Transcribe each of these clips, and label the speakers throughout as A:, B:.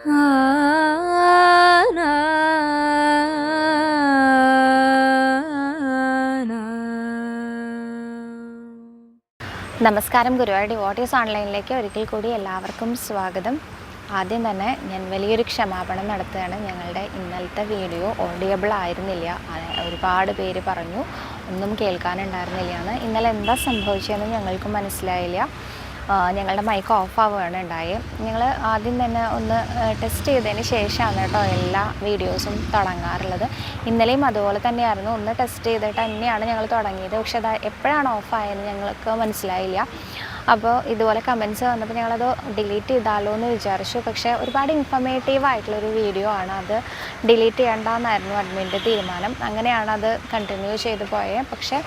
A: നമസ്കാരം ഗുരുവായൂർ ഡിവോട്ടീസ് ഓൺലൈനിലേക്ക് ഒരിക്കൽ കൂടി എല്ലാവർക്കും സ്വാഗതം. ആദ്യം തന്നെ ഞാൻ വലിയൊരു ക്ഷമാപണം നടത്തുകയാണ്. ഞങ്ങളുടെ ഇന്നലത്തെ വീഡിയോ ഓഡിയബിൾ ആയിരുന്നില്ല. ഒരുപാട് പേര് പറഞ്ഞു. ഒന്നും കേൾക്കാനുണ്ടായിരുന്നില്ല. എന്ന് ഇന്നലെ എന്താ സംഭവിച്ചതെന്ന് ഞങ്ങൾക്ക് മനസ്സിലായില്ല. ഞങ്ങളുടെ മൈക്ക് ഓഫ് ആവുകയാണ് ഉണ്ടായത് ഞങ്ങൾ ആദ്യം തന്നെ ഒന്ന് ടെസ്റ്റ് ചെയ്തതിന് ശേഷമാണ് കേട്ടോ എല്ലാ വീഡിയോസും തുടങ്ങാറുള്ളത്. ഇന്നലെയും അതുപോലെ തന്നെയായിരുന്നു. ഒന്ന് ടെസ്റ്റ് ചെയ്തിട്ട് തന്നെയാണ് ഞങ്ങൾ തുടങ്ങിയത്. പക്ഷെ അത് എപ്പോഴാണ് ഓഫായെന്ന് ഞങ്ങൾക്ക് മനസ്സിലായില്ല. അപ്പോൾ ഇതുപോലെ കമൻസ് വന്നപ്പോൾ ഞങ്ങളത് ഡിലീറ്റ് ചെയ്താലോ എന്ന് വിചാരിച്ചു. പക്ഷേ ഒരുപാട് ഇൻഫർമേറ്റീവ് ആയിട്ടുള്ളൊരു വീഡിയോ ആണ് അത്. ഡിലീറ്റ് ചെയ്യേണ്ടെന്നായിരുന്നു അഡ്മിന്റെ തീരുമാനം. അങ്ങനെയാണ് അത് കണ്ടിന്യൂ ചെയ്തു പോയത് പക്ഷേ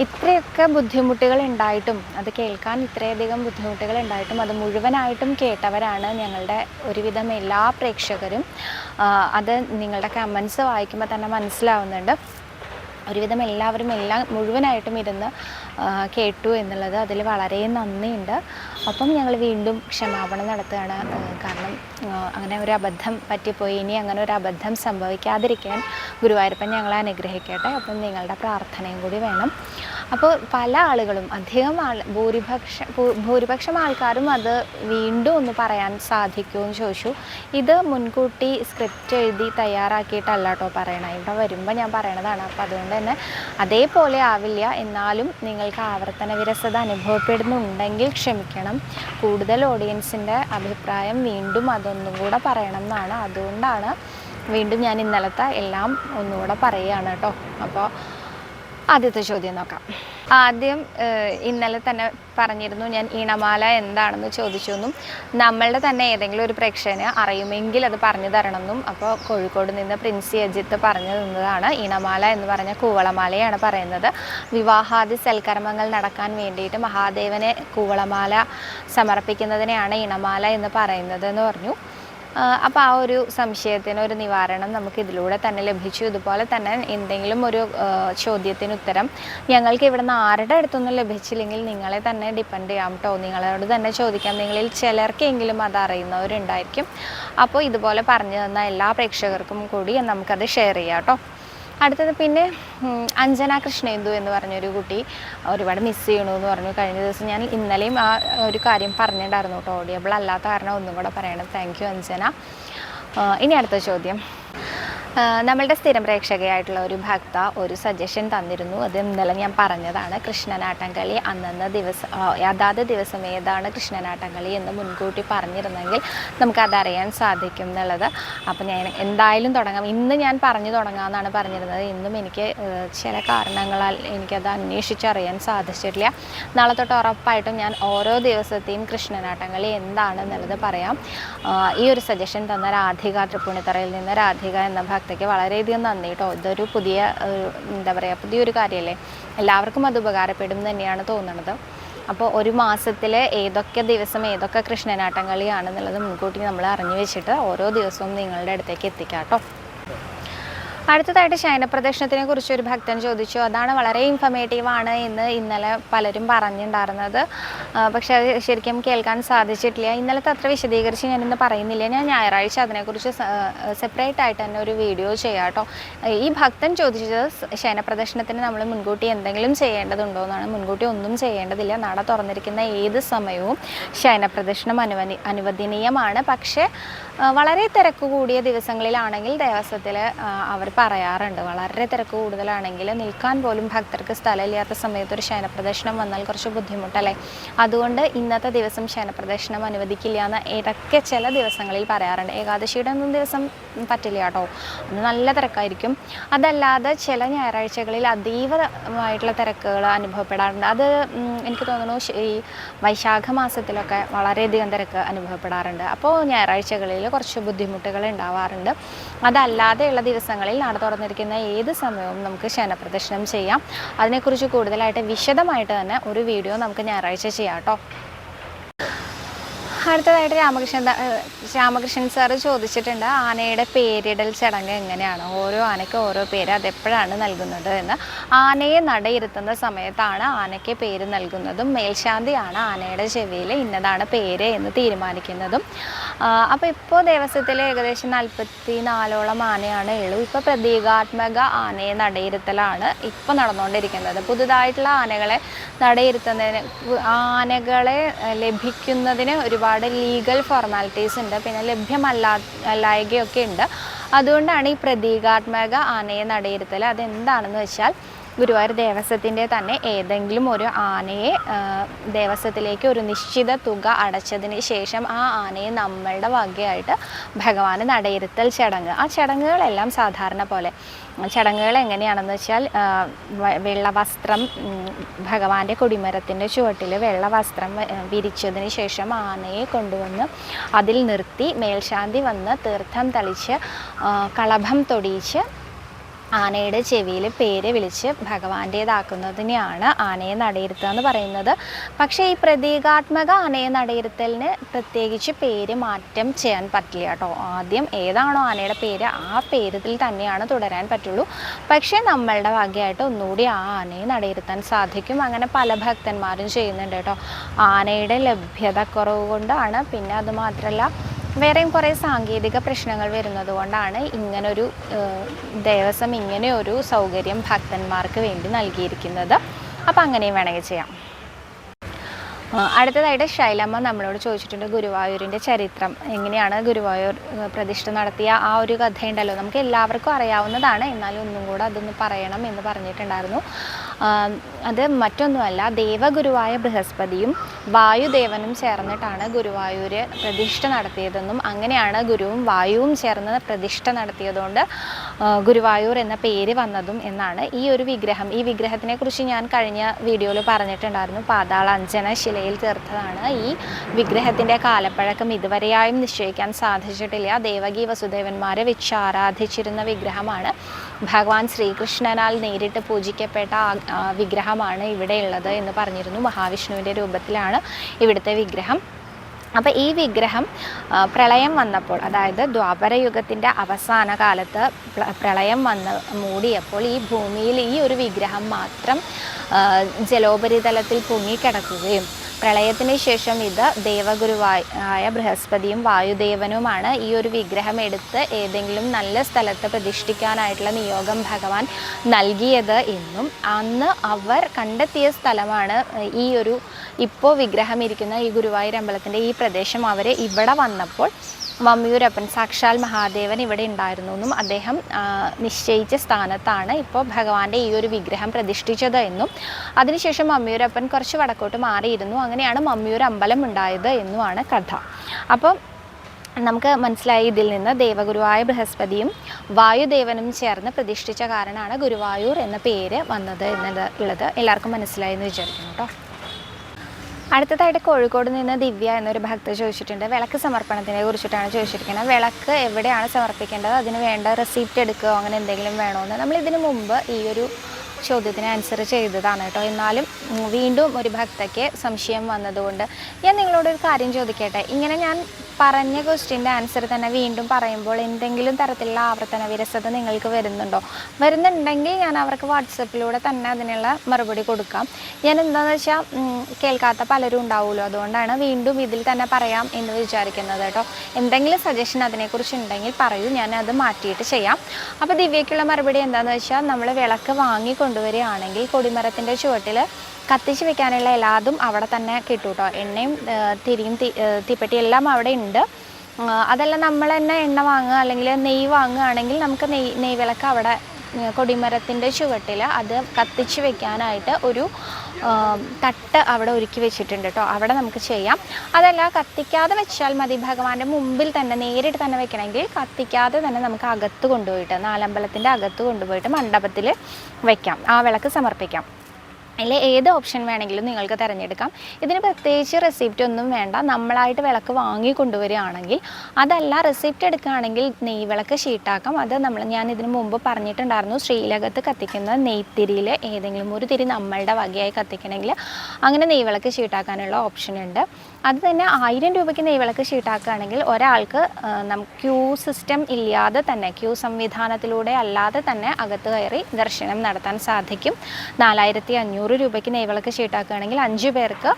A: ഇത്രയൊക്കെ ബുദ്ധിമുട്ടുകൾ ഉണ്ടായിട്ടും അത് കേൾക്കാൻ ഇത്രയധികം ബുദ്ധിമുട്ടുകൾ ഉണ്ടായിട്ടും അത് മുഴുവനായിട്ടും കേട്ടവരാണ് ഞങ്ങളുടെ ഒരുവിധം എല്ലാ പ്രേക്ഷകരും. അത് നിങ്ങളുടെ കമൻസ് വായിക്കുമ്പോൾ തന്നെ മനസ്സിലാവുന്നുണ്ട്. ഒരുവിധം എല്ലാവരും എല്ലാം മുഴുവനായിട്ടും ഇരുന്ന് കേട്ടു എന്നുള്ളത് അതിൽ വളരെ നന്ദിയുണ്ട്. അപ്പം ഞങ്ങൾ വീണ്ടും ക്ഷമാപണം നടത്തുകയാണ്. കാരണം അങ്ങനെ ഒരു അബദ്ധം പറ്റിപ്പോയി. ഇനി അങ്ങനെ ഒരു അബദ്ധം സംഭവിക്കാതിരിക്കാൻ ഗുരുവായൂരപ്പൻ ഞങ്ങളെ അനുഗ്രഹിക്കട്ടെ. അപ്പം നിങ്ങളുടെ പ്രാർത്ഥനയും കൂടി വേണം. അപ്പോൾ പല ആളുകളും അധികം ആൾ ഭൂരിപക്ഷ ഭൂരിപക്ഷം ആൾക്കാരും അത് വീണ്ടും ഒന്ന് പറയാൻ സാധിക്കുമെന്ന് ചോദിച്ചു. ഇത് മുൻകൂട്ടി സ്ക്രിപ്റ്റ് എഴുതി തയ്യാറാക്കിയിട്ടല്ല കേട്ടോ പറയണത് ഇവിടെ വരുമ്പോൾ ഞാൻ പറയണതാണ്. അപ്പോൾ അതുകൊണ്ട് തന്നെ അതേപോലെ ആവില്ല. എന്നാലും നിങ്ങൾക്ക് ആവർത്തന വിരസത അനുഭവപ്പെടുന്നുണ്ടെങ്കിൽ ക്ഷമിക്കണം. കൂടുതൽ ഓഡിയൻസിന്റെ അഭിപ്രായം വീണ്ടും അതൊന്നും കൂടെ പറയണം എന്നാണ്. അതുകൊണ്ടാണ് വീണ്ടും ഞാൻ ഇന്നലത്തെ എല്ലാം ഒന്നുകൂടെ പറയുകയാണ് കേട്ടോ. അപ്പോൾ ആദ്യത്തെ ചോദ്യം നോക്കാം. ആദ്യം ഇന്നലെ തന്നെ പറഞ്ഞിരുന്നു ഞാൻ ഈണമാല എന്താണെന്ന് ചോദിച്ചു എന്നും നമ്മളുടെ തന്നെ ഏതെങ്കിലും ഒരു പ്രേക്ഷകന് അറിയുമെങ്കിൽ അത് പറഞ്ഞു തരണമെന്നും അപ്പോൾ കോഴിക്കോട് നിന്ന് പ്രിൻസി അജിത്ത് പറഞ്ഞു തന്നതാണ് ഈണമാല എന്ന് പറഞ്ഞ കൂവളമാലയാണ് പറയുന്നത്. വിവാഹാദി സൽക്കർമ്മങ്ങൾ നടക്കാൻ വേണ്ടിയിട്ട് മഹാദേവനെ കൂവളമാല സമർപ്പിക്കുന്നതിനെയാണ് ഈണമാല എന്ന് പറയുന്നത് എന്ന് പറഞ്ഞു. അപ്പോൾ ആ ഒരു സംശയത്തിന് ഒരു നിവാരണം നമുക്ക് ഇതിലൂടെ തന്നെ ലഭിച്ചു. ഇതുപോലെ തന്നെ എന്തെങ്കിലും ഒരു ചോദ്യത്തിന് ഉത്തരം ഞങ്ങൾക്ക് ഇവിടുന്ന് ആരുടെ അടുത്തൊന്നും ലഭിച്ചില്ലെങ്കിൽ നിങ്ങളെ തന്നെ ഡിപ്പെൻഡ് ചെയ്യാം കേട്ടോ നിങ്ങളോട് തന്നെ ചോദിക്കാം. നിങ്ങളിൽ ചിലർക്കെങ്കിലും അത് അറിയുന്നവരുണ്ടായിരിക്കും. അപ്പോൾ ഇതുപോലെ പറഞ്ഞു തന്ന എല്ലാ പ്രേക്ഷകർക്കും കൂടി നമുക്കത് ഷെയർ ചെയ്യാം കേട്ടോ അടുത്തത് പിന്നെ അഞ്ജന കൃഷ്ണേന്ദു എന്ന് പറഞ്ഞൊരു കുട്ടി ഒരുപാട് മിസ് ചെയ്യണു എന്ന് പറഞ്ഞു. കഴിഞ്ഞ ദിവസം ഞാൻ ഇന്നലെയും ആ ഒരു കാര്യം പറഞ്ഞിട്ടുണ്ടായിരുന്നു കേട്ടോ. ഓഡിയബിൾ അല്ലാത്ത കാരണം ഒന്നും കൂടെ പറയണം. Thank you Anjana. ഇനി അടുത്ത ചോദ്യം. നമ്മളുടെ സ്ഥിരം പ്രേക്ഷകയായിട്ടുള്ള ഒരു ഭക്ത ഒരു സജഷൻ തന്നിരുന്നു. അത് ഇന്നലെ ഞാൻ പറഞ്ഞതാണ്. കൃഷ്ണനാട്ടം കളി അന്നന്ന് ദിവസം അതാത് ദിവസം ഏതാണ് കൃഷ്ണനാട്ടം കളി എന്ന് മുൻകൂട്ടി പറഞ്ഞിരുന്നെങ്കിൽ നമുക്കതറിയാൻ സാധിക്കും എന്നുള്ളത്. അപ്പോൾ ഞാൻ എന്തായാലും തുടങ്ങാം. ഇന്ന് ഞാൻ പറഞ്ഞു തുടങ്ങാമെന്നാണ് പറഞ്ഞിരുന്നത്. ഇന്നും എനിക്ക് ചില കാരണങ്ങളാൽ എനിക്കത് അന്വേഷിച്ചറിയാൻ സാധിച്ചിട്ടില്ല. നാളെ തൊട്ട് ഉറപ്പായിട്ടും ഞാൻ ഓരോ ദിവസത്തെയും കൃഷ്ണനാട്ടം കളി എന്താണെന്നുള്ളത് പറയാം. ഈ ഒരു സജഷൻ തന്ന രാധിക തൃപ്പൂണിത്തറയിൽ നിന്ന് രാധിക എന്ന ഭക്തയ്ക്ക് വളരെയധികം നന്ദി കേട്ടോ. ഇതൊരു പുതിയ എന്താ പറയുക പുതിയൊരു കാര്യമല്ലേ എല്ലാവർക്കും അത് ഉപകാരപ്പെടും തന്നെയാണ് തോന്നുന്നത് അപ്പോൾ ഒരു മാസത്തിൽ ഏതൊക്കെ ദിവസം ഏതൊക്കെ കൃഷ്ണനാട്ടം കളിയാണെന്നുള്ളത് മുൻകൂട്ടി നമ്മൾ അറിഞ്ഞു വെച്ചിട്ട് ഓരോ ദിവസവും നിങ്ങളുടെ അടുത്തേക്ക് എത്തിക്കാം കേട്ടോ. അടുത്തതായിട്ട് ശയനപ്രദക്ഷിണത്തിനെ കുറിച്ച് ഒരു ഭക്തൻ ചോദിച്ചു. അതാണ് വളരെ ഇൻഫർമേറ്റീവ് ആണ് എന്ന് ഇന്നലെ പലരും പറഞ്ഞിട്ടുണ്ടായിരുന്നത് പക്ഷെ അത് ശരിക്കും കേൾക്കാൻ സാധിച്ചിട്ടില്ല. ഇന്നലത്തെ അത്ര വിശദീകരിച്ച് ഞാൻ പറയുന്നില്ല. ഞാൻ ഞായറാഴ്ച അതിനെക്കുറിച്ച് സെപ്പറേറ്റ് ആയിട്ട് തന്നെ ഒരു വീഡിയോ ചെയ്യാം കേട്ടോ ഈ ഭക്തൻ ചോദിച്ചത് ശയന നമ്മൾ മുൻകൂട്ടി എന്തെങ്കിലും ചെയ്യേണ്ടതുണ്ടോ എന്നാണ്. മുൻകൂട്ടി ഒന്നും ചെയ്യേണ്ടതില്ല. നട തുറന്നിരിക്കുന്ന ഏത് സമയവും ശയനപ്രദക്ഷിണം അനുവദി അനുവദനീയമാണ്. പക്ഷേ വളരെ തിരക്ക് കൂടിയ ദിവസങ്ങളിലാണെങ്കിൽ ദേവസ്വത്തിൽ അവർ പറയാറുണ്ട്. വളരെ തിരക്ക് കൂടുതലാണെങ്കിൽ നിൽക്കാൻ പോലും ഭക്തർക്ക് സ്ഥലമില്ലാത്ത സമയത്ത് ഒരു ശയനപ്രദർശനം വന്നാൽ കുറച്ച് ബുദ്ധിമുട്ടല്ലേ? അതുകൊണ്ട് ഇന്നത്തെ ദിവസം ശയനപ്രദർശനം അനുവദിക്കില്ല എന്ന് ഇടയ്ക്ക് ചില ദിവസങ്ങളിൽ പറയാറുണ്ട്. ഏകാദശിയുടെ ഒന്നും ദിവസം പറ്റില്ല കേട്ടോ. അന്ന് നല്ല തിരക്കായിരിക്കും. അതല്ലാതെ ചില ഞായറാഴ്ചകളിൽ അതീവമായിട്ടുള്ള തിരക്കുകൾ അനുഭവപ്പെടാറുണ്ട്. അത് എനിക്ക് തോന്നുന്നു ഈ വൈശാഖ മാസത്തിലൊക്കെ വളരെയധികം തിരക്ക് അനുഭവപ്പെടാറുണ്ട്. അപ്പോൾ ഞായറാഴ്ചകളിൽ കുറച്ച് ബുദ്ധിമുട്ടുകൾ ഉണ്ടാവാറുണ്ട്. അതല്ലാതെയുള്ള ദിവസങ്ങളിൽ നട തുറന്നിരിക്കുന്ന ഏത് സമയവും നമുക്ക് ശനപ്രദർശനം ചെയ്യാം. അതിനെക്കുറിച്ച് കൂടുതലായിട്ട് വിശദമായിട്ട് തന്നെ ഒരു വീഡിയോ നമുക്ക് ഞായറാഴ്ച ചെയ്യാം കേട്ടോ. അടുത്തതായിട്ട് രാമകൃഷ്ണൻ രാമകൃഷ്ണൻ സാറ് ചോദിച്ചിട്ടുണ്ട് ആനയുടെ പേരിടൽ ചടങ്ങ് എങ്ങനെയാണ്? ഓരോ ആനയ്ക്ക് ഓരോ പേര് അതെപ്പോഴാണ് നൽകുന്നത് എന്ന്. ആനയെ നടയിരുത്തുന്ന സമയത്താണ് ആനയ്ക്ക് പേര് നൽകുന്നതും മേൽശാന്തിയാണ് ആനയുടെ ചെവിയിൽ ഇന്നതാണ് പേര് എന്ന് തീരുമാനിക്കുന്നതും. അപ്പോൾ ഇപ്പോൾ ദേവസ്വത്തിൽ ഏകദേശം നാൽപ്പത്തി നാലോളം ആനയാണ് ഉള്ളൂ. ഇപ്പോൾ പ്രതീകാത്മക ആനയെ നടയിരുത്തലാണ് ഇപ്പോൾ നടന്നുകൊണ്ടിരിക്കുന്നത്. പുതുതായിട്ടുള്ള ആനകളെ നടയിരുത്തുന്നതിന് ആനകളെ ലഭിക്കുന്നതിന് ഒരുപാട് ലീഗൽ ഫോർമാലിറ്റീസ് ഉണ്ട് പിന്നെ ലഭ്യമല്ലാ അല്ലായകയൊക്കെ ഉണ്ട്. അതുകൊണ്ടാണ് ഈ പ്രതീകാത്മക ആനയെ നടയിരുത്തൽ അതെന്താണെന്ന് വെച്ചാൽ ഗുരുവായൂർ ദേവസ്വത്തിന്റെ തന്നെ ഏതെങ്കിലും ഒരു ആനയെ ദേവസ്വത്തിലേക്ക് ഒരു നിശ്ചിത തുക അടച്ചതിന് ശേഷം ആ ആനയെ നമ്മളുടെ വകയായിട്ട് ഭഗവാന് നടയിരുത്തൽ ചടങ്ങ്. ആ ചടങ്ങുകളെല്ലാം സാധാരണ പോലെ. ചടങ്ങുകൾ എങ്ങനെയാണെന്ന് വെച്ചാൽ വെള്ള വസ്ത്രം ഭഗവാന്റെ കൊടിമരത്തിന്റെ ചുവട്ടിൽ വെള്ള വസ്ത്രം വിരിച്ചതിന് ശേഷം ആനയെ കൊണ്ടുവന്ന് അതിൽ നിർത്തി മേൽശാന്തി വന്ന് തീർത്ഥം തളിച്ച് കളഭം തൊടിയിച്ച് ആനയുടെ ചെവിയിൽ പേര് വിളിച്ച് ഭഗവാന്റേതാക്കുന്നതിനെയാണ് ആനയെ നടയിരുത്തുക എന്ന് പറയുന്നത്. പക്ഷേ ഈ പ്രതീകാത്മക ആനയെ നടയിരുത്തലിന് പ്രത്യേകിച്ച് പേര് മാറ്റം ചെയ്യാൻ പറ്റില്ല കേട്ടോ. ആദ്യം ഏതാണോ ആനയുടെ പേര് ആ പേരിൽ തന്നെയാണ് തുടരാൻ പറ്റുള്ളൂ. പക്ഷേ നമ്മളുടെ ഭാഗ്യമായിട്ട് ഒന്നുകൂടി ആ ആനയെ നടയിരുത്താൻ സാധിക്കും. അങ്ങനെ പല ഭക്തന്മാരും ചെയ്യുന്നുണ്ട് കേട്ടോ. ആനയുടെ ലഭ്യത കുറവ് കൊണ്ടാണ്. പിന്നെ അത് മാത്രമല്ല വേറെയും കുറേ സാങ്കേതിക പ്രശ്നങ്ങൾ വരുന്നത് കൊണ്ടാണ് ഇങ്ങനൊരു ദേവസ്വം ഇങ്ങനെ ഒരു സൗകര്യം ഭക്തന്മാർക്ക് വേണ്ടി നൽകിയിരിക്കുന്നത്. അപ്പോൾ അങ്ങനെയും വേണമെങ്കിൽ ചെയ്യാം. അടുത്തതായിട്ട് ശൈലമ്മ നമ്മളോട് ചോദിച്ചിട്ടുണ്ട് ഗുരുവായൂരിന്റെ ചരിത്രം എങ്ങനെയാണ് ഗുരുവായൂർ പ്രതിഷ്ഠ നടത്തിയ ആ ഒരു കഥയുണ്ടല്ലോ. നമുക്ക് എല്ലാവർക്കും അറിയാവുന്നതാണ് എന്നാലും ഒന്നും കൂടെ അതൊന്ന് പറയണം എന്ന് പറഞ്ഞിട്ടുണ്ടായിരുന്നു. അത് മറ്റൊന്നുമല്ല ദേവഗുരുവായ ബൃഹസ്പതിയും വായുദേവനും ചേർന്നിട്ടാണ് ഗുരുവായൂര് പ്രതിഷ്ഠ നടത്തിയതെന്നും അങ്ങനെയാണ് ഗുരുവും വായുവും ചേർന്ന് പ്രതിഷ്ഠ നടത്തിയതുകൊണ്ട് ഗുരുവായൂർ എന്ന പേര് വന്നതും എന്നാണ് ഈ ഒരു വിഗ്രഹം. ഈ വിഗ്രഹത്തിനെ കുറിച്ച് ഞാൻ കഴിഞ്ഞ വീഡിയോയിൽ പറഞ്ഞിട്ടുണ്ടായിരുന്നു. പാതാള അഞ്ജന ശിലയിൽ തീർത്തതാണ് ഈ വിഗ്രഹത്തിന്റെ കാലപ്പഴക്കം. ഇതുവരെയായും നിശ്ചയിക്കാൻ സാധിച്ചിട്ടില്ല. ദേവകി വസുദേവന്മാരെ വെച്ച് ആരാധിച്ചിരുന്ന വിഗ്രഹമാണ്. ഭഗവാൻ ശ്രീകൃഷ്ണനാൽ നേരിട്ട് പൂജിക്കപ്പെട്ട വിഗ്രഹമാണ് ഇവിടെയുള്ളത് എന്ന് പറഞ്ഞിരുന്നു. മഹാവിഷ്ണുവിന്റെ രൂപത്തിലാണ് ഇവിടുത്തെ വിഗ്രഹം. അപ്പോൾ ഈ വിഗ്രഹം പ്രളയം വന്നപ്പോൾ അതായത് ദ്വാപരയുഗത്തിന്റെ അവസാന കാലത്ത് പ്ര- പ്രളയം വന്ന് മൂടിയപ്പോൾ ഈ ഭൂമിയിൽ ഈ ഒരു വിഗ്രഹം മാത്രം ജലോപരിതലത്തിൽ പൊങ്ങിക്കിടക്കുകയും പ്രളയത്തിന് ശേഷം ഇത് ആയ ബൃഹസ്പതിയും വായുദേവനുമാണ് ഈ ഒരു വിഗ്രഹം എടുത്ത് ഏതെങ്കിലും നല്ല സ്ഥലത്ത് പ്രതിഷ്ഠിക്കാനായിട്ടുള്ള നിയോഗം ഭഗവാൻ നൽകിയത് എന്നും അന്ന് അവർ കണ്ടെത്തിയ സ്ഥലമാണ് ഈ ഒരു ഇപ്പോൾ വിഗ്രഹം ഇരിക്കുന്ന ഈ ഗുരുവായൂർ അമ്പലത്തിന്റെ ഈ പ്രദേശം. അവർ ഇവിടെ വന്നപ്പോൾ മമ്മിയൂരപ്പൻ സാക്ഷാൽ മഹാദേവൻ ഇവിടെ ഉണ്ടായിരുന്നു എന്നും അദ്ദേഹം നിശ്ചയിച്ച സ്ഥാനത്താണ് ഇപ്പോൾ ഭഗവാന്റെ ഈ ഒരു വിഗ്രഹം പ്രതിഷ്ഠിച്ചത് എന്നും. അതിനുശേഷം മമ്മിയൂരപ്പൻ കുറച്ച് വടക്കോട്ട് മാറിയിരുന്നു. അങ്ങനെയാണ് മമ്മിയൂർ അമ്പലം ഉണ്ടായത് എന്നുമാണ് കഥ. അപ്പം നമുക്ക് മനസ്സിലായി ഇതിൽ നിന്ന് ദേവഗുരുവായ ബൃഹസ്പതിയും വായുദേവനും ചേർന്ന് പ്രതിഷ്ഠിച്ച കാരണമാണ് ഗുരുവായൂർ എന്ന പേര് വന്നത് എന്നത് ഉള്ളത്. എല്ലാവർക്കും മനസ്സിലായി എന്ന് വിചാരിക്കുന്നു കേട്ടോ. അടുത്തതായിട്ട് കോഴിക്കോട് നിന്ന് ദിവ്യ എന്നൊരു ഭക്ത ചോദിച്ചിട്ടുണ്ട്. വിളക്ക് സമർപ്പണത്തിനെ കുറിച്ചിട്ടാണ് ചോദിച്ചിരിക്കുന്നത്. വിളക്ക് എവിടെയാണ് സമർപ്പിക്കേണ്ടത്? അതിന് വേണ്ട റെസിപ്റ്റ് എടുക്കുകയോ അങ്ങനെ എന്തെങ്കിലും വേണമെന്ന് നമ്മൾ ഇതിനു മുമ്പ് ഈ ഒരു ചോദ്യത്തിന് ആൻസർ ചെയ്തതാണ് കേട്ടോ. എന്നാലും വീണ്ടും ഒരു ഭക്തയ്ക്ക് സംശയം വന്നതുകൊണ്ട് ഞാൻ നിങ്ങളോട് ഒരു കാര്യം ചോദിക്കട്ടെ? ഇങ്ങനെ ഞാൻ പറഞ്ഞ ക്വസ്റ്റ്യന്റെ ആൻസർ തന്നെ വീണ്ടും പറയുമ്പോൾ എന്തെങ്കിലും തരത്തിലുള്ള ആവർത്തന വിരസത നിങ്ങൾക്ക് വരുന്നുണ്ടോ? വരുന്നുണ്ടെങ്കിൽ ഞാൻ അവർക്ക് വാട്സപ്പിലൂടെ തന്നെ അതിനുള്ള മറുപടി കൊടുക്കാം. ഞാൻ എന്താണെന്ന് വെച്ചാൽ കേൾക്കാത്ത പലരും ഉണ്ടാവുമല്ലോ. അതുകൊണ്ടാണ് വീണ്ടും ഇതിൽ തന്നെ പറയാം എന്ന് വിചാരിക്കുന്നത് കേട്ടോ. എന്തെങ്കിലും സജഷൻ അതിനെക്കുറിച്ച് ഉണ്ടെങ്കിൽ പറയൂ. ഞാൻ അത് മാറ്റിയിട്ട് ചെയ്യാം. അപ്പോൾ ദിവ്യയ്ക്കുള്ള മറുപടി എന്താണെന്ന് വെച്ചാൽ നമ്മൾ വിളക്ക് വാങ്ങി കൊണ്ടുവരികയാണെങ്കിൽ കൊടിമരത്തിന്റെ ചുവട്ടിൽ കത്തിച്ച് വെക്കാനുള്ള എല്ലാതും അവിടെ തന്നെ കിട്ടും കേട്ടോ എണ്ണയും തിരിയും തീപ്പെട്ടി എല്ലാം അവിടെ ഉണ്ട്. അതെല്ലാം നമ്മൾ തന്നെ എണ്ണ വാങ്ങുക അല്ലെങ്കിൽ നെയ് വാങ്ങുകയാണെങ്കിൽ നമുക്ക് നെയ് നെയ്യ് വിളക്ക് അവിടെ കൊടിമരത്തിന്റെ ചുവട്ടിൽ അത് കത്തിച്ച് വെക്കാനായിട്ട് ഒരു തട്ട് അവിടെ ഒരുക്കി വെച്ചിട്ടുണ്ട് കേട്ടോ. അവിടെ നമുക്ക് ചെയ്യാം. അതല്ല കത്തിക്കാതെ വെച്ചാൽ മതി. ഭഗവാന്റെ മുമ്പിൽ തന്നെ നേരിട്ട് തന്നെ വെക്കണമെങ്കിൽ കത്തിക്കാതെ തന്നെ നമുക്ക് അകത്ത് കൊണ്ടുപോയിട്ട് നാലമ്പലത്തിന്റെ അകത്ത് കൊണ്ടുപോയിട്ട് മണ്ഡപത്തിൽ വെക്കാം. ആ വിളക്ക് സമർപ്പിക്കാം. അതിൽ ഏത് ഓപ്ഷൻ വേണമെങ്കിലും നിങ്ങൾക്ക് തിരഞ്ഞെടുക്കാം. ഇതിന് പ്രത്യേകിച്ച് റെസിപ്റ്റ് ഒന്നും വേണ്ട. നമ്മളായിട്ട് വിളക്ക് വാങ്ങി കൊണ്ടുവരികയാണെങ്കിൽ അതല്ല റെസിപ്റ്റ് എടുക്കുകയാണെങ്കിൽ നെയ് വിളക്ക് ഷീട്ടാക്കാം. അത് നമ്മൾ ഞാൻ ഇതിനു മുമ്പ് പറഞ്ഞിട്ടുണ്ടായിരുന്നു ശ്രീലകത്ത് കത്തിക്കുന്ന നെയ്ത്തിരിയിൽ ഏതെങ്കിലും ഒരു തിരി നമ്മളുടെ വകയായി കത്തിക്കണമെങ്കിൽ അങ്ങനെ നെയ് വിളക്ക് ഷീട്ടാക്കാനുള്ള ഓപ്ഷൻ ഉണ്ട്. അത് തന്നെ ആയിരം രൂപയ്ക്ക് നെയ്വിളക്ക് ഷീട്ടാക്കുകയാണെങ്കിൽ ഒരാൾക്ക് നമുക്ക് ക്യൂ സിസ്റ്റം ഇല്ലാതെ തന്നെ ക്യൂ സംവിധാനത്തിലൂടെ അല്ലാതെ തന്നെ അകത്ത് കയറി ദർശനം നടത്താൻ സാധിക്കും. നാലായിരത്തി അഞ്ഞൂറ് രൂപയ്ക്ക് നെയ്വിളക്ക് ഷീട്ടാക്കുകയാണെങ്കിൽ അഞ്ച് പേർക്ക്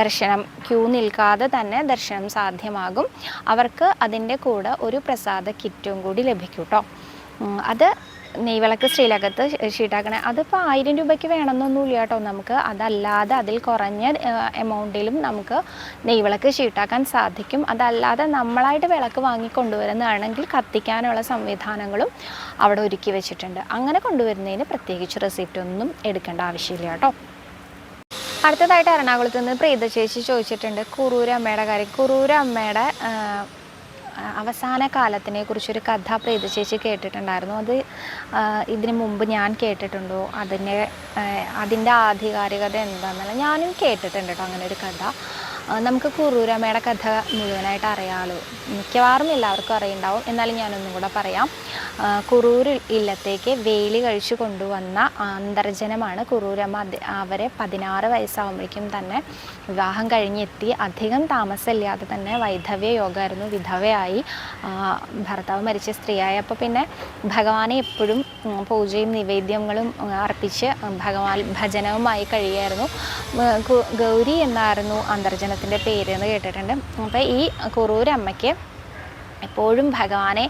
A: ദർശനം ക്യൂ നിൽക്കാതെ തന്നെ ദർശനം സാധ്യമാകും. അവർക്ക് അതിന്റെ കൂടെ ഒരു പ്രസാദ കിറ്റും കൂടി ലഭിക്കും കേട്ടോ അത് നെയ്വിളക്ക് ശ്രീലകത്ത് ഷീട്ടാക്കണേ അതിപ്പോൾ ആയിരം രൂപയ്ക്ക് വേണമെന്നൊന്നുമില്ല കേട്ടോ നമുക്ക്. അതല്ലാതെ അതിൽ കുറഞ്ഞ എമൗണ്ടിലും നമുക്ക് നെയ്വിളക്ക് ഷീട്ടാക്കാൻ സാധിക്കും. അതല്ലാതെ നമ്മളായിട്ട് വിളക്ക് വാങ്ങിക്കൊണ്ടുവരുന്നതാണെങ്കിൽ കത്തിക്കാനുള്ള സംവിധാനങ്ങളും അവിടെ ഒരുക്കി വെച്ചിട്ടുണ്ട്. അങ്ങനെ കൊണ്ടുവരുന്നതിന് പ്രത്യേകിച്ച് റെസിപ്റ്റ് ഒന്നും എടുക്കേണ്ട ആവശ്യമില്ല കേട്ടോ. അടുത്തതായിട്ട് എറണാകുളത്ത് നിന്ന് പ്രീത ചേച്ചി ചോദിച്ചിട്ടുണ്ട്. കുറൂരമ്മയുടെ കാര്യം. കുറൂര് അമ്മയുടെ ആ, അവസാന കാലത്തിനെ കുറിച്ചൊരു കഥ പ്രീത ചേച്ചി കേട്ടിട്ടുണ്ടായിരുന്നു. അത് ഇതിനു മുമ്പ് ഞാൻ കേട്ടിട്ടുണ്ടോ? അതിന്റെ അതിന്റെ ആധികാരികത എന്താണെന്നല്ല ഞാനും കേട്ടിട്ടുണ്ട് കേട്ടോ അങ്ങനെ ഒരു കഥ. നമുക്ക് കുറൂരമ്മയുടെ കഥ മുഴുവനായിട്ട് അറിയാമല്ലോ മിക്കവാറും എല്ലാവർക്കും അറിയുണ്ടാവും. എന്നാലും ഞാനൊന്നും കൂടെ പറയാം. കുറൂർ ഇല്ലത്തേക്ക് വേലി കഴിച്ചു കൊണ്ടുവന്ന അന്തർജനമാണ് കുറൂരമ്മ. അവരെ പതിനാറ് വയസ്സാകുമ്പോഴേക്കും തന്നെ വിവാഹം കഴിഞ്ഞെത്തി. അധികം താമസമില്ലാതെ തന്നെ വൈധവ്യ യോഗമായിരുന്നു വിധവയായി. ഭർത്താവ് മരിച്ച സ്ത്രീയായപ്പോൾ പിന്നെ ഭഗവാനെ എപ്പോഴും പൂജയും നിവേദ്യങ്ങളും അർപ്പിച്ച് ഭഗവാൻ ഭജനവുമായി കഴിയായിരുന്നു. ഗൗരി എന്നായിരുന്നു അന്തർജനത്തിന്റെ പേര് എന്ന് കേട്ടിട്ടുണ്ട്. അപ്പോൾ ഈ കുറൂരമ്മയ്ക്ക് എപ്പോഴും ഭഗവാനെ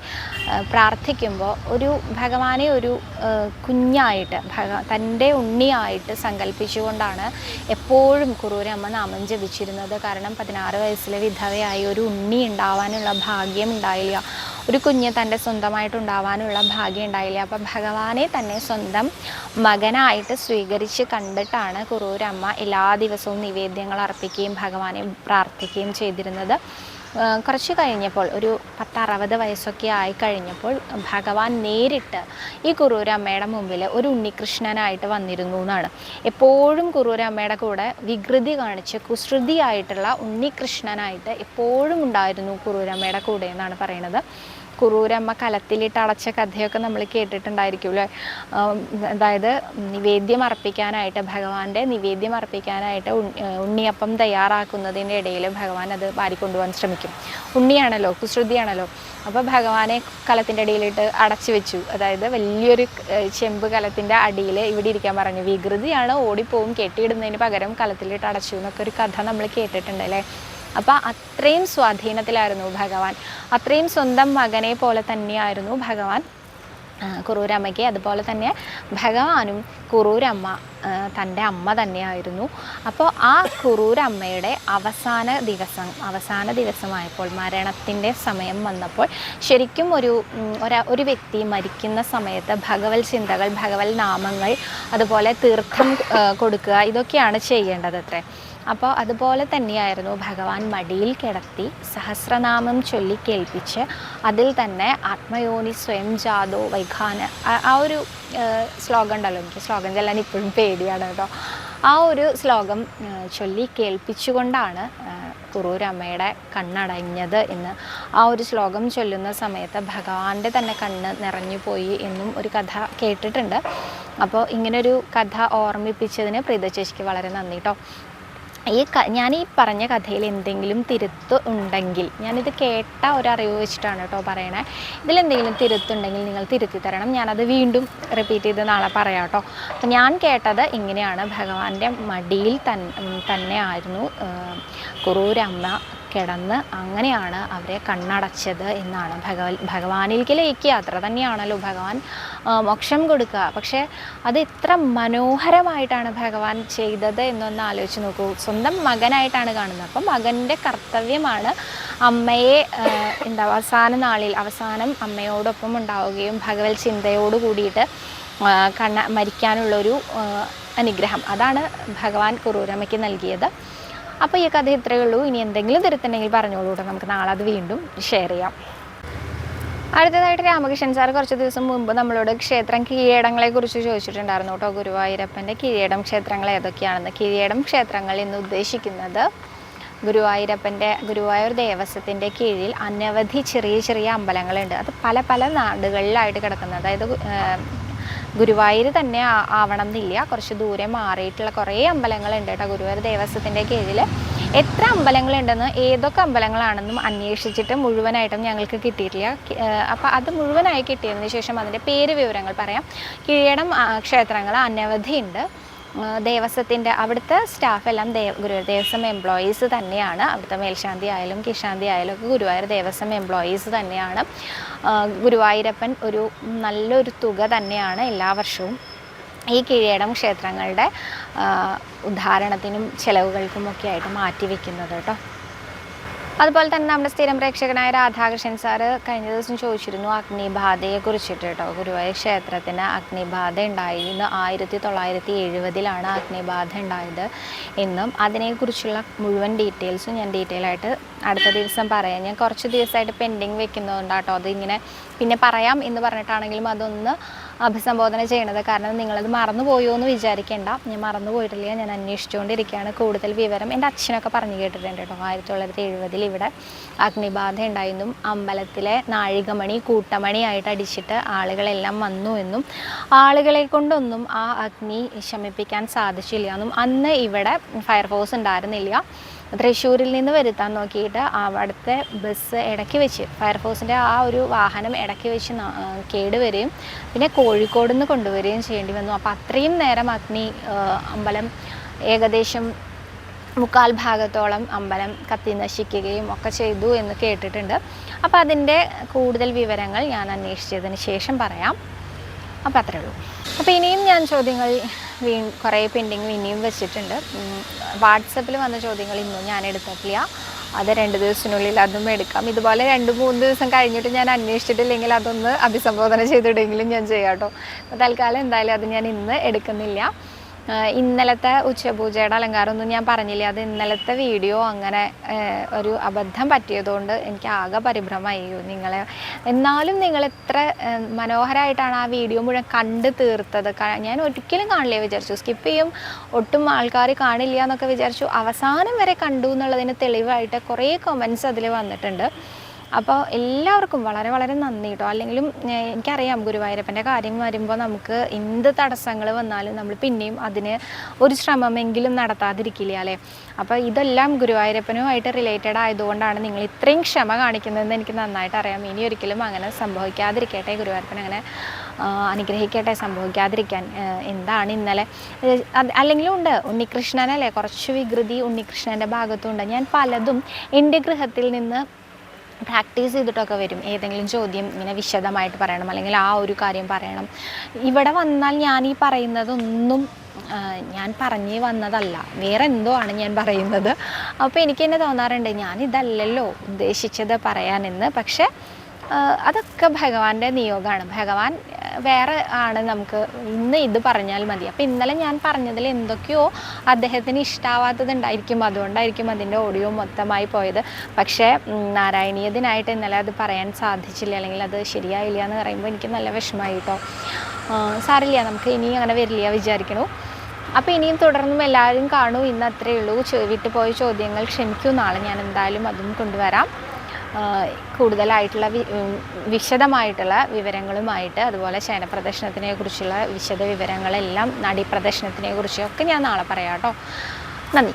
A: പ്രാർത്ഥിക്കുമ്പോൾ ഒരു ഭഗവാനെ ഒരു കുഞ്ഞായിട്ട് ഭഗ തന്റെ ഉണ്ണിയായിട്ട് സങ്കല്പിച്ചുകൊണ്ടാണ് എപ്പോഴും കുറൂരമ്മ നാമം ജപിച്ചിരുന്നത്. കാരണം പതിനാറ് വയസ്സിലെ വിധവയായി ഒരു ഉണ്ണി ഉണ്ടാവാനുള്ള ഭാഗ്യം ഉണ്ടായില്ല. ഒരു കുഞ്ഞ് തന്റെ സ്വന്തമായിട്ടുണ്ടാവാനുള്ള ഭാഗ്യം ഉണ്ടായില്ലേ? അപ്പം ഭഗവാനെ തന്നെ സ്വന്തം മകനായിട്ട് സ്വീകരിച്ച് കണ്ടിട്ടാണ് കുറൂരമ്മ എല്ലാ ദിവസവും നിവേദ്യങ്ങൾ അർപ്പിക്കുകയും ഭഗവാനെ പ്രാർത്ഥിക്കുകയും ചെയ്തിരുന്നത്. കുറച്ച് കഴിഞ്ഞപ്പോൾ ഒരു പത്തറുപത് വയസ്സൊക്കെ ആയി കഴിഞ്ഞപ്പോൾ ഭഗവാൻ നേരിട്ട് ഈ കുറൂരമ്മയുടെ മുമ്പിൽ ഒരു ഉണ്ണികൃഷ്ണനായിട്ട് വന്നിരുന്നു എന്നാണ്. എപ്പോഴും കുറൂരമ്മയുടെ കൂടെ വികൃതി കാണിച്ച് കുസൃതിയായിട്ടുള്ള ഉണ്ണികൃഷ്ണനായിട്ട് എപ്പോഴും ഉണ്ടായിരുന്നു കുറൂരമ്മയുടെ കൂടെ എന്നാണ് പറയുന്നത്. കുറൂരമ്മ കലത്തിലിട്ട് അടച്ച കഥയൊക്കെ നമ്മൾ കേട്ടിട്ടുണ്ടായിരിക്കുമല്ലോ? അതായത് നിവേദ്യം അർപ്പിക്കാനായിട്ട് ഭഗവാന്റെ നിവേദ്യം അർപ്പിക്കാനായിട്ട് ഉണ്ണിയപ്പം തയ്യാറാക്കുന്നതിന്റെ ഇടയിൽ ഭഗവാൻ അത് വാരിക്കൊണ്ടുപോകാൻ ശ്രമിക്കും. ഉണ്ണിയാണല്ലോ കുശ്രുതിയാണല്ലോ അപ്പോൾ ഭഗവാനെ കലത്തിന്റെ അടിയിലിട്ട് അടച്ചു വെച്ചു. അതായത് വലിയൊരു ചെമ്പ് കലത്തിന്റെ അടിയിൽ ഇവിടെ ഇരിക്കാൻ പറഞ്ഞു. വികൃതിയാണ് ഓടിപ്പോവും കെട്ടിയിടുന്നതിന് പകരം കലത്തിലിട്ട് അടച്ചു എന്നൊക്കെ ഒരു കഥ നമ്മൾ കേട്ടിട്ടുണ്ട് അല്ലേ അപ്പോൾ അത്രയും സ്വാധീനത്തിലായിരുന്നു ഭഗവാൻ. അത്രയും സ്വന്തം മകനെ പോലെ തന്നെയായിരുന്നു ഭഗവാൻ. കുറൂരമ്മയ്ക്ക് അതുപോലെ തന്നെ ഭഗവാനും കുറൂരമ്മ തന്റെ അമ്മ തന്നെയായിരുന്നു. അപ്പോൾ ആ കുറൂരമ്മയുടെ അവസാന ദിവസം അവസാന ദിവസമായപ്പോൾ മരണത്തിന്റെ സമയം വന്നപ്പോൾ ശരിക്കും ഒരു ഒരാ ഒരു വ്യക്തി മരിക്കുന്ന സമയത്ത് ഭഗവത് ചിന്തകൾ ഭഗവത് നാമങ്ങൾ അതുപോലെ തീർത്ഥം കൊടുക്കുക ഇതൊക്കെയാണ് ചെയ്യേണ്ടത് അത്രേ. അപ്പോൾ അതുപോലെ തന്നെയായിരുന്നു ഭഗവാൻ മടിയിൽ കിടത്തി സഹസ്രനാമം ചൊല്ലി കേൾപ്പിച്ച് അതിൽ തന്നെ ആത്മയോനി സ്വയം ജാതോ വൈഖാന ആ- ഒരു ശ്ലോകം ഉണ്ടല്ലോ എനിക്ക് ശ്ലോകം ചെല്ലാൻ ഇപ്പോഴും പേടിയാണ് കേട്ടോ. ആ ഒരു ശ്ലോകം ചൊല്ലി കേൾപ്പിച്ചുകൊണ്ടാണ് കുറൂരമ്മയുടെ കണ്ണടഞ്ഞത് എന്ന്. ആ ഒരു ശ്ലോകം ചൊല്ലുന്ന സമയത്ത് ഭഗവാന്റെ തന്നെ കണ്ണ് നിറഞ്ഞു പോയി എന്നും ഒരു കഥ കേട്ടിട്ടുണ്ട്. അപ്പോൾ ഇങ്ങനൊരു കഥ ഓർമ്മിപ്പിച്ചതിന് പ്രീത ചേച്ചിക്ക് വളരെ നന്ദി കേട്ടോ. ഈ ഞാൻ ഈ പറഞ്ഞ കഥയിൽ എന്തെങ്കിലും തിരുത്ത് ഉണ്ടെങ്കിൽ ഞാനിത് കേട്ട ഒരറിവ് വെച്ചിട്ടാണ് കേട്ടോ പറയണേ. ഇതിലെന്തെങ്കിലും തിരുത്തുണ്ടെങ്കിൽ നിങ്ങൾ തിരുത്തി തരണം. ഞാനത് വീണ്ടും റിപ്പീറ്റ് ചെയ്ത് നാളെ പറയാം കേട്ടോ. അപ്പം ഞാൻ കേട്ടത് ഇങ്ങനെയാണ്. ഭഗവാന്റെ മടിയിൽ തന്നെ ആയിരുന്നു കുറൂരമ്മ കിടന്ന് അങ്ങനെയാണ് അവരെ കണ്ണടച്ചത് എന്നാണ് ഭഗവത് ഭഗവാനിലേക്ക് യാത്ര തന്നെയാണല്ലോ ഭഗവാൻ മോക്ഷം കൊടുക്കുക. പക്ഷേ അത് എത്ര മനോഹരമായിട്ടാണ് ഭഗവാൻ ചെയ്തത് എന്നൊന്ന് ആലോചിച്ച് നോക്കൂ. സ്വന്തം മകനായിട്ടാണ് കാണുന്നത്. അപ്പം മകന്റെ കർത്തവ്യമാണ് അമ്മയെ എന്താ അവസാന നാളിൽ അവസാനം അമ്മയോടൊപ്പം ഉണ്ടാവുകയും ഭഗവത് ചിന്തയോട് കൂടിയിട്ട് കണ്ണ മരിക്കാനുള്ളൊരു അനുഗ്രഹം. അതാണ് ഭഗവാൻ കുറൂരമ്മയ്ക്ക് നൽകിയത്. അപ്പോൾ ഈ കഥ ഇത്രയേ ഉള്ളൂ. ഇനി എന്തെങ്കിലും തിരുത്തുണ്ടെങ്കിൽ പറഞ്ഞോളൂ കേട്ടോ നമുക്ക് നാളെ അത് വീണ്ടും ഷെയർ ചെയ്യാം. അടുത്തതായിട്ട് രാമകൃഷ്ണൻ സാർ കുറച്ച് ദിവസം മുമ്പ് നമ്മളോട് ക്ഷേത്രം കിരീടങ്ങളെക്കുറിച്ച് കുറിച്ച് ചോദിച്ചിട്ടുണ്ടായിരുന്നു കേട്ടോ ഗുരുവായൂരപ്പന്റെ കിരീടം ക്ഷേത്രങ്ങൾ ഏതൊക്കെയാണെന്ന്. കിരീടം ക്ഷേത്രങ്ങൾ എന്ന് ഉദ്ദേശിക്കുന്നത് ഗുരുവായൂരപ്പന്റെ ഗുരുവായൂർ ദേവസ്വത്തിന്റെ കീഴിൽ അനവധി ചെറിയ ചെറിയ അമ്പലങ്ങളുണ്ട്. അത് പല പല നാടുകളിലായിട്ട് കിടക്കുന്നത്. അതായത് ഗുരുവായൂർ തന്നെ ആവണം എന്നില്ല കുറച്ച് ദൂരെ മാറിയിട്ടുള്ള കുറേ അമ്പലങ്ങളുണ്ട് കേട്ടോ. ഗുരുവായൂർ ദേവസ്വത്തിന്റെ കീഴിൽ എത്ര അമ്പലങ്ങളുണ്ടെന്ന് ഏതൊക്കെ അമ്പലങ്ങളാണെന്നും അന്വേഷിച്ചിട്ട് മുഴുവനായിട്ടും ഞങ്ങൾക്ക് കിട്ടിയിട്ടില്ല. അപ്പോൾ അത് മുഴുവനായി കിട്ടിയതിന് ശേഷം അതിന്റെ പേര് വിവരങ്ങൾ പറയാം. കീഴടം ക്ഷേത്രങ്ങൾ അനവധിയുണ്ട് ദേവസ്വത്തിന്റെ അവിടുത്തെ സ്റ്റാഫ് എല്ലാം ദേവ ഗുരുവായൂർ ദേവസ്വം എംപ്ലോയീസ് തന്നെയാണ്. അവിടുത്തെ മേൽശാന്തി ആയാലും കിഷാന്തി ആയാലും ഒക്കെ ഗുരുവായൂർ ദേവസ്വം എംപ്ലോയീസ് തന്നെയാണ്. ഗുരുവായൂരപ്പൻ ഒരു നല്ലൊരു തുക തന്നെയാണ് എല്ലാ വർഷവും. ഈ കീഴേടം ക്ഷേത്രങ്ങളുടെ ഉദ്ധാരണത്തിനും ചെലവുകൾക്കുമൊക്കെ ആയിട്ട് മാറ്റിവെക്കുന്നത് കേട്ടോ. അതുപോലെ തന്നെ നമ്മുടെ സ്ഥിരം പ്രേക്ഷകനായ രാധാകൃഷ്ണൻ സാറ് കഴിഞ്ഞ ദിവസം ചോദിച്ചിരുന്നു അഗ്നിബാധയെ കുറിച്ചിട്ട് കേട്ടോ ഗുരുവായൂർ ക്ഷേത്രത്തിന് അഗ്നിബാധ ഉണ്ടായി ഇന്ന് ആയിരത്തി തൊള്ളായിരത്തി എഴുപതിലാണ് അഗ്നിബാധ ഉണ്ടായത് എന്നും അതിനെക്കുറിച്ചുള്ള മുഴുവൻ ഡീറ്റെയിൽസും ഞാൻ ഡീറ്റെയിൽ ആയിട്ട് അടുത്ത ദിവസം പറയാം. ഞാൻ കുറച്ച് ദിവസമായിട്ട് പെൻഡിങ് വെക്കുന്നതുകൊണ്ടാട്ടോ അതിങ്ങനെ പിന്നെ പറയാം എന്ന് പറഞ്ഞിട്ടാണെങ്കിലും അതൊന്ന് അഭിസംബോധന ചെയ്യണത്. കാരണം നിങ്ങളത് മറന്നു പോയോ എന്ന് വിചാരിക്കേണ്ട. ഞാൻ മറന്നു പോയിട്ടില്ല. ഞാൻ അന്വേഷിച്ചുകൊണ്ടിരിക്കുകയാണ്. കൂടുതൽ വിവരം എന്റെ അച്ഛനൊക്കെ പറഞ്ഞു കേട്ടിട്ടുണ്ട് കേട്ടോ. ആയിരത്തി തൊള്ളായിരത്തി എഴുപതിൽ ഇവിടെ അഗ്നിബാധ ഉണ്ടായെന്നും അമ്പലത്തിലെ നാഴികമണി കൂട്ടമണി ആയിട്ട് അടിച്ചിട്ട് ആളുകളെല്ലാം വന്നു എന്നും ആളുകളെ കൊണ്ടൊന്നും ആ അഗ്നി ശമിപ്പിക്കാൻ സാധിച്ചില്ല എന്നും അന്ന് ഇവിടെ ഫയർഫോഴ്സ് ഉണ്ടായിരുന്നില്ല. തൃശ്ശൂരിൽ നിന്ന് വരുത്താൻ നോക്കിയിട്ട് അവിടുത്തെ ബസ് ഇടയ്ക്ക് വെച്ച് ഫയർഫോഴ്സിന്റെ ആ ഒരു വാഹനം ഇടയ്ക്ക് വെച്ച് കേടുവരുകയും പിന്നെ കോഴിക്കോട് നിന്ന് കൊണ്ടുവരികയും ചെയ്യേണ്ടി വന്നു. അപ്പോൾ അത്രയും നേരം അഗ്നി അമ്പലം ഏകദേശം മുക്കാൽ ഭാഗത്തോളം അമ്പലം കത്തി നശിക്കുകയും ഒക്കെ ചെയ്തു എന്ന് കേട്ടിട്ടുണ്ട്. അപ്പോൾ അതിന്റെ കൂടുതൽ വിവരങ്ങൾ ഞാൻ അന്വേഷിച്ചതിന് ശേഷം പറയാം. അപ്പോൾ അത്രേ ഉള്ളൂ. അപ്പോൾ ഇനിയും ഞാൻ ചോദ്യങ്ങൾ വീ കുറേ പെൻഡിങ് ഇനിയും വെച്ചിട്ടുണ്ട്. വാട്സപ്പിൽ വന്ന ചോദ്യങ്ങൾ ഇന്നും ഞാൻ എടുത്തിട്ടില്ല. അത് രണ്ട് ദിവസത്തിനുള്ളിൽ അതും എടുക്കാം. ഇതുപോലെ രണ്ട് മൂന്ന് ദിവസം കഴിഞ്ഞിട്ട് ഞാൻ അന്വേഷിച്ചിട്ടില്ലെങ്കിൽ അതൊന്ന് അഭിസംബോധന ചെയ്തിട്ടെങ്കിലും ഞാൻ ചെയ്യാം കേട്ടോ. അപ്പോൾ തൽക്കാലം എന്തായാലും അത് ഞാൻ ഇന്ന് എടുക്കുന്നില്ല. ഇന്നലത്തെ ഉച്ചപൂജയുടെ അലങ്കാരമൊന്നും ഞാൻ പറഞ്ഞില്ല? അത് ഇന്നലത്തെ വീഡിയോ അങ്ങനെ ഒരു അബദ്ധം പറ്റിയതുകൊണ്ട് എനിക്ക് ആകെ പരിഭ്രമമായി. നിങ്ങളെ എന്നാലും നിങ്ങൾ എത്ര മനോഹരമായിട്ടാണ് ആ വീഡിയോ മുഴുവൻ കണ്ട് തീർത്തത്. ഞാൻ ഒരിക്കലും കാണില്ലേ വിചാരിച്ചു. സ്കിപ്പ് ചെയ്യും. ഒട്ടും ആൾക്കാർ കാണില്ല എന്നൊക്കെ വിചാരിച്ചു. അവസാനം വരെ കണ്ടു എന്നുള്ളതിന് തെളിവായിട്ട് കുറേ കമൻസ് അതിൽ വന്നിട്ടുണ്ട്. അപ്പോൾ എല്ലാവർക്കും വളരെ വളരെ നന്ദി കേട്ടോ അല്ലെങ്കിലും എനിക്കറിയാം ഗുരുവായൂരപ്പന്റെ കാര്യം വരുമ്പോൾ നമുക്ക് എന്ത് തടസ്സങ്ങൾ വന്നാലും നമ്മൾ പിന്നെയും അതിന് ഒരു ശ്രമമെങ്കിലും നടത്താതിരിക്കില്ല അല്ലേ? അപ്പോൾ ഇതെല്ലാം ഗുരുവായൂരപ്പനുമായിട്ട് റിലേറ്റഡ് ആയതുകൊണ്ടാണ് നിങ്ങൾ ഇത്രയും ക്ഷമ കാണിക്കുന്നതെന്ന് എനിക്ക് നന്നായിട്ട് അറിയാം. ഇനി ഒരിക്കലും അങ്ങനെ സംഭവിക്കാതിരിക്കട്ടെ ഗുരുവായൂരപ്പൻ അങ്ങനെ അനുഗ്രഹിക്കട്ടെ സംഭവിക്കാതിരിക്കാൻ എന്താണ് ഇന്നലെ? അല്ലെങ്കിലും ഉണ്ട് ഉണ്ണികൃഷ്ണനല്ലേ? കുറച്ച് വികൃതി ഉണ്ണികൃഷ്ണന്റെ ഭാഗത്തുണ്ട്. ഞാൻ പലതും എന്റെ ഗൃഹത്തിൽ നിന്ന് പ്രാക്ടീസ് ചെയ്തിട്ടൊക്കെ വരും. ഏതെങ്കിലും ചോദ്യം ഇങ്ങനെ വിശദമായിട്ട് പറയണം. അല്ലെങ്കിൽ ആ ഒരു കാര്യം പറയണം. ഇവിടെ വന്നാൽ ഞാൻ ഈ പറയുന്നതൊന്നും ഞാൻ പറഞ്ഞു വന്നതല്ല. വേറെ എന്തോ ആണ് ഞാൻ പറയുന്നത്. അപ്പോൾ എനിക്ക് തന്നെ തോന്നാറുണ്ട് ഞാൻ ഇതല്ലല്ലോ ഉദ്ദേശിച്ചത് പറയാനെന്ന്. പക്ഷേ അതൊക്കെ ഭഗവാന്റെ നിയോഗമാണ് ഭഗവാൻ വേറെ ആണ് നമുക്ക് ഇന്ന് ഇത് പറഞ്ഞാൽ മതി. അപ്പം ഇന്നലെ ഞാൻ പറഞ്ഞതിൽ എന്തൊക്കെയോ അദ്ദേഹത്തിന് ഇഷ്ടാവാത്തതുണ്ടായിരിക്കും അതുകൊണ്ടായിരിക്കും അതിന്റെ ഓഡിയോ മൊത്തമായി പോയത്. പക്ഷേ നാരായണീയതിനായിട്ട് ഇന്നലെ അത് പറയാൻ സാധിച്ചില്ല. അല്ലെങ്കിൽ അത് ശരിയായില്ല എന്ന് പറയുമ്പോൾ എനിക്ക് നല്ല വിഷമമായി കേട്ടോ. സാറില്ല നമുക്ക് ഇനി അങ്ങനെ വരില്ല വിചാരിക്കണു. അപ്പോൾ ഇനിയും തുടർന്നും എല്ലാവരും കാണൂ. ഇന്ന് അത്രയേ ഉള്ളൂ. വിട്ടുപോയ ചോദ്യങ്ങൾ ക്ഷമിക്കൂ. നാളെ ഞാൻ എന്തായാലും അതും കൊണ്ടുവരാം. കൂടുതലായിട്ടുള്ള വിശദമായിട്ടുള്ള വിവരങ്ങളുമായിട്ട് അതുപോലെ ശയനപ്രദർശനത്തിനെ കുറിച്ചുള്ള വിശദ വിവരങ്ങളെല്ലാം നടി പ്രദർശനത്തിനെ കുറിച്ചൊക്കെ ഞാൻ നാളെ പറയാം കേട്ടോ. നന്ദി.